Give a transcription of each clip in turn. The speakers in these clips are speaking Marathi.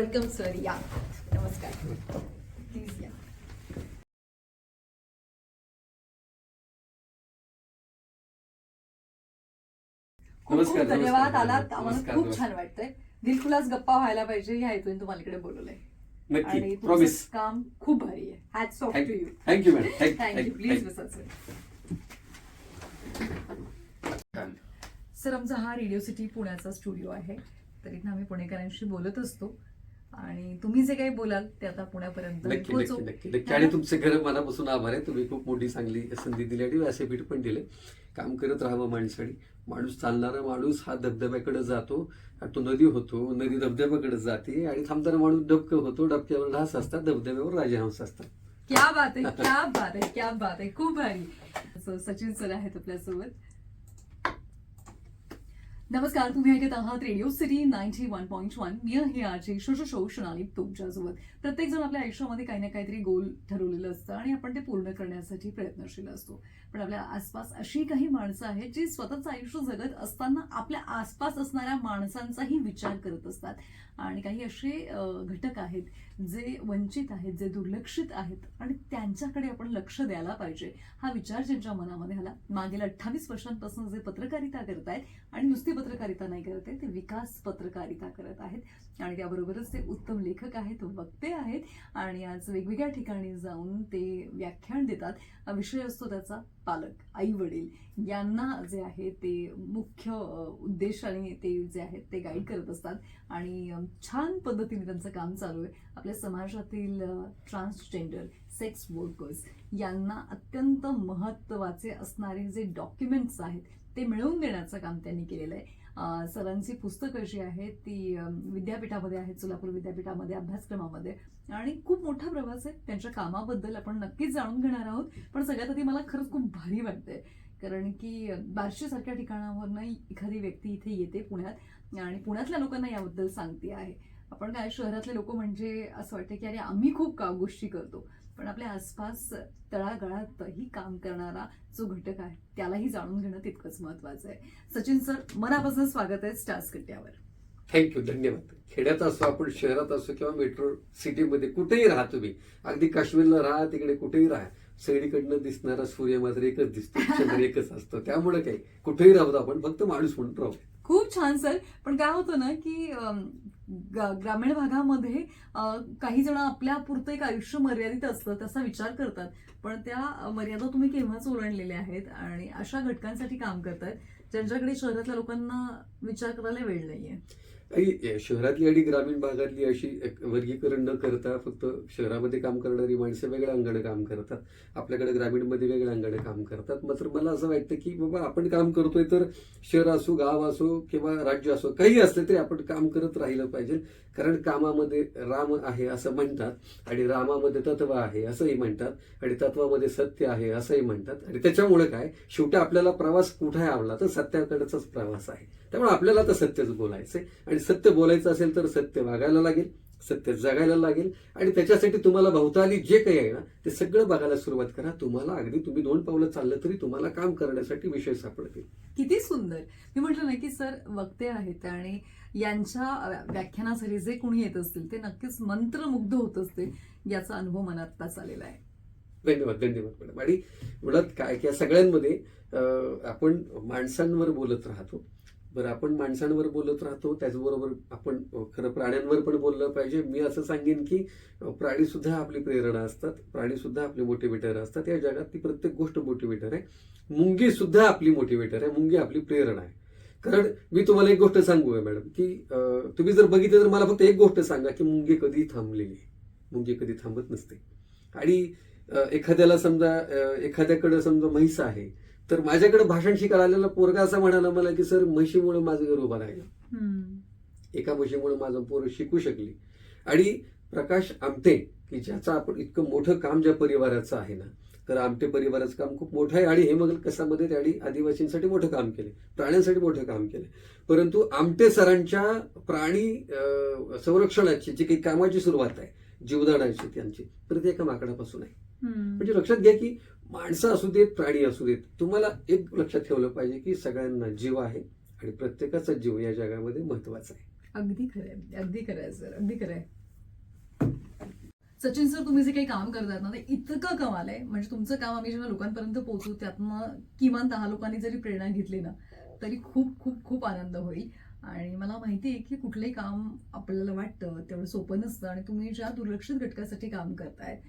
वेलकम सर या नमस्कार प्लीज या खूप खूप नमस्कार, धन्यवाद नमस्कार, आलात आम्हाला नमस्कार, खूप नमस्कार. छान वाटतंय. दिलखुलास गप्पा व्हायला पाहिजे ह्या हेतून तुम्हाला इकडे बोलवलंय. आणि तुमचं प्रॉमिस काम खूप भारी आहे. Hats off to you thank you madam thank you please बसा सर सर आमचा हा रेडिओ सिटी पुण्याचा स्टुडिओ आहे. तर इथं आम्ही पुणेकरांशी बोलत असतो. आणि तुम्ही जे काही बोलाल ते आता पुण्यापर्यंत नक्की. नक्की नक्की. नक्की. आणि तुमचे खरं मनापासून आभार आहे. तुम्ही खूप मोठी चांगली संधी दिली आणि व्यासपीठ पण दिले. काम करत राहावं माणसाने. माणूस चालणारा माणूस हा धबधब्याकडे जातो. तो नदी होतो. नदी धबधब्याकडे जाते आणि थांबताना माणूस डबकं होतो. डबक्यावर ढास असतात. धबधब्यावर राजहंस असतात. क्या बात आहे. क्या बात आहे. क्या बात आहे. खूप भारी. सचिन सर आहेत आपल्यासोबत. नमस्कार तुम्ही ऐकत आहात radio city ninety one point one. मी आहे आजची शोष शो शोनाली तुमच्यासोबत. प्रत्येक जण आपल्या आयुष्यामध्ये काही ना काहीतरी गोल ठरवलेलं असतं आणि आपण ते पूर्ण करण्यासाठी प्रयत्नशील असतो. पण आपल्या आसपास अशी काही माणसं आहेत जी स्वतःचं आयुष्य जगत असताना आपल्या आसपास असणाऱ्या माणसांचाही विचार करत असतात. आणि काही असे घटक आहेत जे वंचित आहेत जे दुर्लक्षित आहेत आणि त्यांच्याकडे आपण लक्ष द्यायला पाहिजे. हा विचार ज्यांच्या मनामध्ये आला मागील अठ्ठावीस वर्षांपासून जे पत्रकारिता करत आहेत आणि नुसती पत्रकारिता नाही करत आहेत ते विकास पत्रकारिता करत आहेत. आणि त्याबरोबरच ते उत्तम लेखक आहेत वक्ते आहेत. आणि आज वेगवेगळ्या ठिकाणी जाऊन ते व्याख्यान देतात. हा विषय असतो त्याचा पालक आई वडील यांना जे आहे ते मुख्य उद्देशाने ते जे आहेत ते गाईड करत असतात. आणि छान पद्धतीने त्यांचं काम चालू आहे. आपल्या समाजातील ट्रान्सजेंडर सेक्स वर्कर्स यांना अत्यंत महत्त्वाचे असणारे जे डॉक्युमेंट्स आहेत ते मिळवून देण्याचं काम त्यांनी केलेलं आहे. सरांची पुस्तकं जी आहेत ती विद्यापीठामध्ये आहेत सोलापूर विद्यापीठामध्ये अभ्यासक्रमामध्ये. आणि खूप मोठा प्रवास आहे. त्यांच्या कामाबद्दल आपण नक्कीच जाणून घेणार आहोत. पण सगळ्यात आधी मला खरंच खूप भारी वाटते कारण की बार्शीसारख्या ठिकाणावरनं एखादी व्यक्ती इथे येते पुण्यात आणि पुण्यातल्या लोकांना याबद्दल सांगते आहे. आपण काय शहरातले लोक म्हणजे असं वाटतं की अरे आम्ही खूप का गोष्टी करतो? पण आपल्या आसपास तळागळातही काम करणारा जो घटक आहे त्यालाही जाणून घेणं तितकंच महत्वाचं आहे. सचिन सर मनापासून स्वागत आहे स्टार्स कट्ट्यावर थँक्यू धन्यवाद. खेड्यात असो आपण शहरात असो किंवा मेट्रो सिटीमध्ये कुठेही राहा तुम्ही. अगदी काश्मीरला राहा तिकडे कुठेही राहा. सगळीकडनं दिसणारा सूर्य मात्र एकच दिसतो चंद्र एकच असतो. त्यामुळे काही कुठेही राहतो आपण फक्त माणूस म्हणून राहू. खूप छान सर. पण काय होतं ना की ग्रामीण भागामध्ये काही जण आपल्या पुरतं एक आयुष्य मर्यादित असतं त्याचा विचार करतात. पण त्या मर्यादा तुम्ही केव्हाच ओलांडलेल्या आहेत आणि अशा घटकांसाठी काम करतात ज्यांच्याकडे शहरातल्या लोकांना विचार करायला वेळ नाहीये. शहरातली आणि ग्रामीण भागातली अशी वर्गीकरण न करता फक्त शहरामध्ये काम करणारी माणसं वेगळ्या अंगाने काम करतात. आपल्याकडे ग्रामीणमध्ये वेगळ्या अंगाने काम करतात. मात्र मला असं वाटतं की बाबा आपण काम करतोय तर शहर असो गाव असो किंवा राज्य असो काही असलं तरी आपण काम करत राहिलं पाहिजे. कारण कामामध्ये राम आहे असं म्हणतात आणि रामामध्ये तत्व आहे असंही म्हणतात आणि तत्वामध्ये सत्य आहे असंही म्हणतात. आणि त्याच्यामुळे काय शेवटी आपल्याला प्रवास कुठे आवडला तर सत्याकडेचाच प्रवास आहे. त्यामुळे आपल्याला तर सत्यच बोलायचंय. आणि सत्य बोलायचं असेल तर सत्य वागायला लागेल. सत्य जगायला लागेल. आणि त्याच्यासाठी तुम्हाला भवताली जे काही आहे ना ते सगळं बघायला सुरुवात करा. तुम्हाला अगदी तुम्ही दोन पावलं चाललं तरी तुम्हाला काम करण्यासाठी विषय सापडतील. किती सुंदर. मी म्हटलं ना की सर वक्ते आहेत आणि यांच्या व्याख्यानासाठी जे कोणी येत असतील ते नक्कीच मंत्रमुग्ध होत असतील याचा अनुभव मनात तास आलेला आहे. धन्यवाद धन्यवाद मॅडम. आणि मुळात काय की या सगळ्यांमध्ये आपण माणसांवर बोलत राहतो. बरं आपण माणसांवर बोलत राहतो त्याचबरोबर आपण खरं प्राण्यांवर पण बोललं पाहिजे. मी असं सांगेन की प्राणी सुद्धा आपली प्रेरणा असतात प्राणी सुद्धा आपले मोटिवेटर असतात. या जगात ती प्रत्येक गोष्ट मोटिवेटर आहे. मुंगी सुद्धा आपली मोटिवेटर आहे मुंगी आपली प्रेरणा आहे. कारण मी तुम्हाला एक गोष्ट सांगू आहे मॅडम की तुम्ही जर बघितलं तर मला फक्त एक गोष्ट सांगा की मुंगी कधी थांबलेली आहे? मुंगी कधी थांबत नसते. आणि एखाद्याला समजा एखाद्याकडं एखाद्याकडे समजा म्हैस आहे तर माझ्याकडे भाषण शिकायला आलेला पोरगा असा म्हणाला मला की सर म्हशीमुळे माझं घर उभं राहिलं. एका म्हशीमुळे माझं पोरं शिकू शकली. आणि प्रकाश आमटे की ज्याचं आपण इतकं मोठं काम ज्या परिवाराचं आहे ना तर आमटे परिवाराचं काम खूप मोठं आहे. आणि हेमगल कसामध्ये त्यांनी आदिवासींसाठी मोठं काम केले प्राण्यांसाठी मोठं काम केलं. परंतु आमटे सरांच्या प्राणी संरक्षणाची जी काही कामाची सुरुवात आहे जीवदानाची त्यांची तर ती एका माकडापासून आहे. म्हणजे लक्षात घ्या की माणसं असू देत प्राणी असू देत तुम्हाला एक लक्षात ठेवलं पाहिजे की सगळ्यांना जीव आहे आणि प्रत्येकाचा जीव या जगामध्ये महत्त्वाचा आहे. अगदी खरंय अगदी खरंय सर अगदी खरंय. सचिन सर तुम्ही जे काही काम करतात ना ते इतकं कमाल आहे. म्हणजे तुमचं काम आम्ही जेव्हा लोकांपर्यंत पोहोचू त्यातनं किमान दहा लोकांनी जरी प्रेरणा घेतली ना तरी खूप खूप खूप आनंद होईल. आणि मला माहिती आहे की कुठलंही काम आपल्याला वाटतं तेवढं सोपं नसतं. आणि तुम्ही ज्या दुर्लक्षित घटकासाठी काम करताय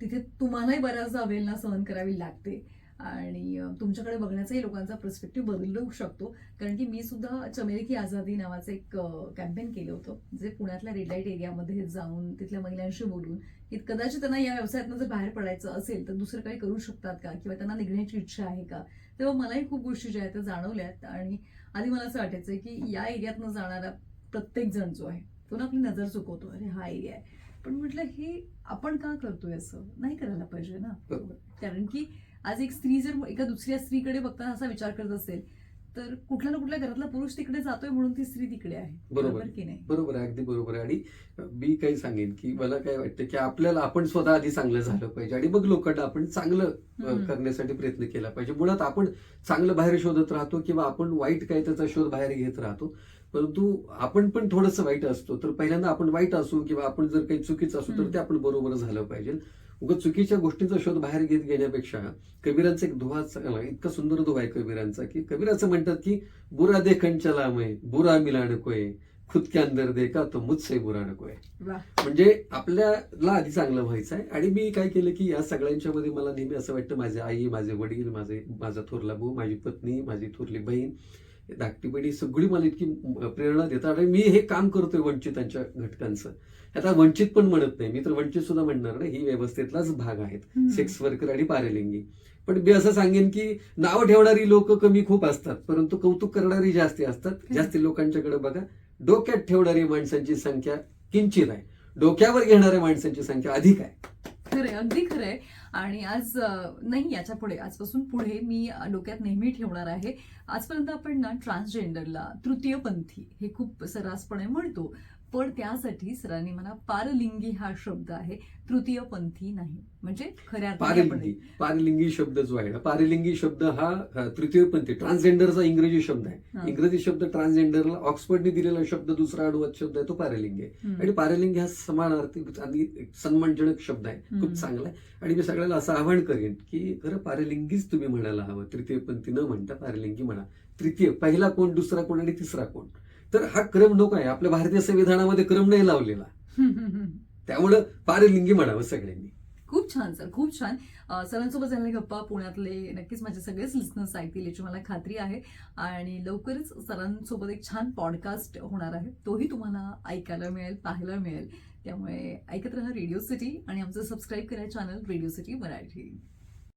तिथे तुम्हालाही बऱ्याचदा अवेलना सहन करावी लागते. आणि तुमच्याकडे बघण्याचाही लोकांचा पर्स्पेक्टिव्ह बदलू शकतो. कारण की मी सुद्धा चमेली की आझादी नावाचं एक कॅम्पेन केलं होतं. जे पुण्यातल्या रेड लाइट एरियामध्ये जाऊन तिथल्या महिलांशी बोलून की कदाचित त्यांना या व्यवसायातनं जर बाहेर पडायचं असेल तर दुसरं काही करू शकतात का? किंवा त्यांना निघण्याची इच्छा आहे का? तेव्हा मलाही खूप गोष्टी ज्या आहेत त्या जाणवल्यात. आणि आधी मला असं वाटायचं की या एरियातनं जाणारा प्रत्येक जण जो आहे तो ना आपली नजर चुकवतो. अरे हा एरिया आहे. पण म्हटलं हे आपण का करतोय असं? नाही करायला पाहिजे ना. बरोबर. कारण की आज एक स्त्री जर एका दुसऱ्या स्त्रीकडे बघताना असा विचार करत असेल तर कुठल्या ना कुठल्या घरातला पुरुष तिकडे जातोय म्हणून ती स्त्री तिकडे आहे. बरोबर. की नाही? बरोबर आहे. अगदी बरोबर आहे. आणि मी काही सांगेन की मला काय वाटतं की आपल्याला आपण स्वतः आधी चांगलं झालं पाहिजे आणि मग लोकांना आपण चांगलं. करण्यासाठी प्रयत्न केला पाहिजे. मुळात आपण चांगलं बाहेर शोधत राहतो किंवा आपण वाईट काय त्याचा शोध बाहेर घेत राहतो. परंतु आपण पण थोडंसं वाईट असतो तर पहिल्यांदा आपण वाईट असू किंवा आपण जर काही चुकीचं असू तर. ते आपण बरोबर झालं पाहिजे उगाच चुकीच्या गोष्टींचा शोध बाहेर घेत घेण्यापेक्षा कबीरांचा एक दुहा. इतका सुंदर दुहा आहे कबीरांचा की कबीर असं म्हणतात की बुरा देखन चला मैं बुरा मिलान कोय खुद के अंदर देखा तो मुझसे बुरा नकोय म्हणजे आपल्याला आधी चांगलं व्हायचं आहे आणि मी काय केलं की या सगळ्यांच्या मध्ये मला नेहमी असं वाटतं माझे आई माझे वडील माझे माझा थोरला भाऊ माझी पत्नी माझी थोरली बहीण धाकटी बहिणी सगळी मला इतकी प्रेरणा देतात आणि मी हे काम करतोय वंचितांच्या घटकांचं. आता वंचित पण म्हणत नाही. मी तर वंचित सुद्धा म्हणणार नाही. ही व्यवस्थेतलाच भाग आहेत. सेक्स वर्कर आणि पारेलिंगी. पण मी असं सांगेन की नाव ठेवणारी लोक कमी खूप असतात. परंतु कौतुक करणारी जास्ती असतात. जास्ती लोकांच्याकडे बघा. डोक्यात ठेवणारी माणसांची संख्या किंचित आहे. डोक्यावर घेणाऱ्या माणसांची संख्या अधिक आहे. खरंय अगदी खरंय. आणि आज नाही याच्यापुढे आजपासून पुढे मी डोक्यात नेहमी ठेवणार आहे. आजपर्यंत आपण ना ट्रान्सजेंडरला तृतीयपंथी हे खूप सर्रासपणे म्हणतो. पण त्यासाठी सरांनी मला पारलिंगी हा शब्द आहे. तृतीयपंथी नाही. म्हणजे खऱ्या पारलिंगी. पारलिंगी शब्द जो आहे ना पारलिंगी शब्द हा तृतीयपंथी ट्रान्सजेंडरचा इंग्रजी शब्द आहे. इंग्रजी शब्द ट्रान्सजेंडरला ऑक्सफर्डने दिलेला शब्द दुसरा अनुवाद शब्द आहे तो पारलिंगी आहे. आणि पारलिंगी हा समानार्थी आणि सन्मानजनक शब्द आहे. खूप. चांगला आहे. आणि मी सगळ्याला असं आवाहन करेन की खरं पारलिंगीच तुम्ही म्हणायला हवं. तृतीयपंथी न म्हणता पारलिंगी म्हणा. तृतीय पहिला कोण दुसरा कोण आणि तिसरा कोण? तर हा क्रम नको आहे. आपल्या भारतीय संविधानामध्ये क्रम नाही लावलेला. त्यामुळं पार लिंगी त्यामुळं पारलिंगी म्हणावं सगळ्यांनी. खूप छान सर. खूप छान. सरांसोबत झालेल्या गप्पा पुण्यातले नक्कीच माझे सगळेच लिस्नर्स ऐकतील याची मला खात्री आहे. आणि लवकरच सरांसोबत एक छान पॉडकास्ट होणार आहे. तोही तुम्हाला ऐकायला मिळेल पाहायला मिळेल. त्यामुळे ऐकत राहा रेडिओ सिटी आणि आमचं सबस्क्राईब करा चॅनल रेडिओ सिटी मराठी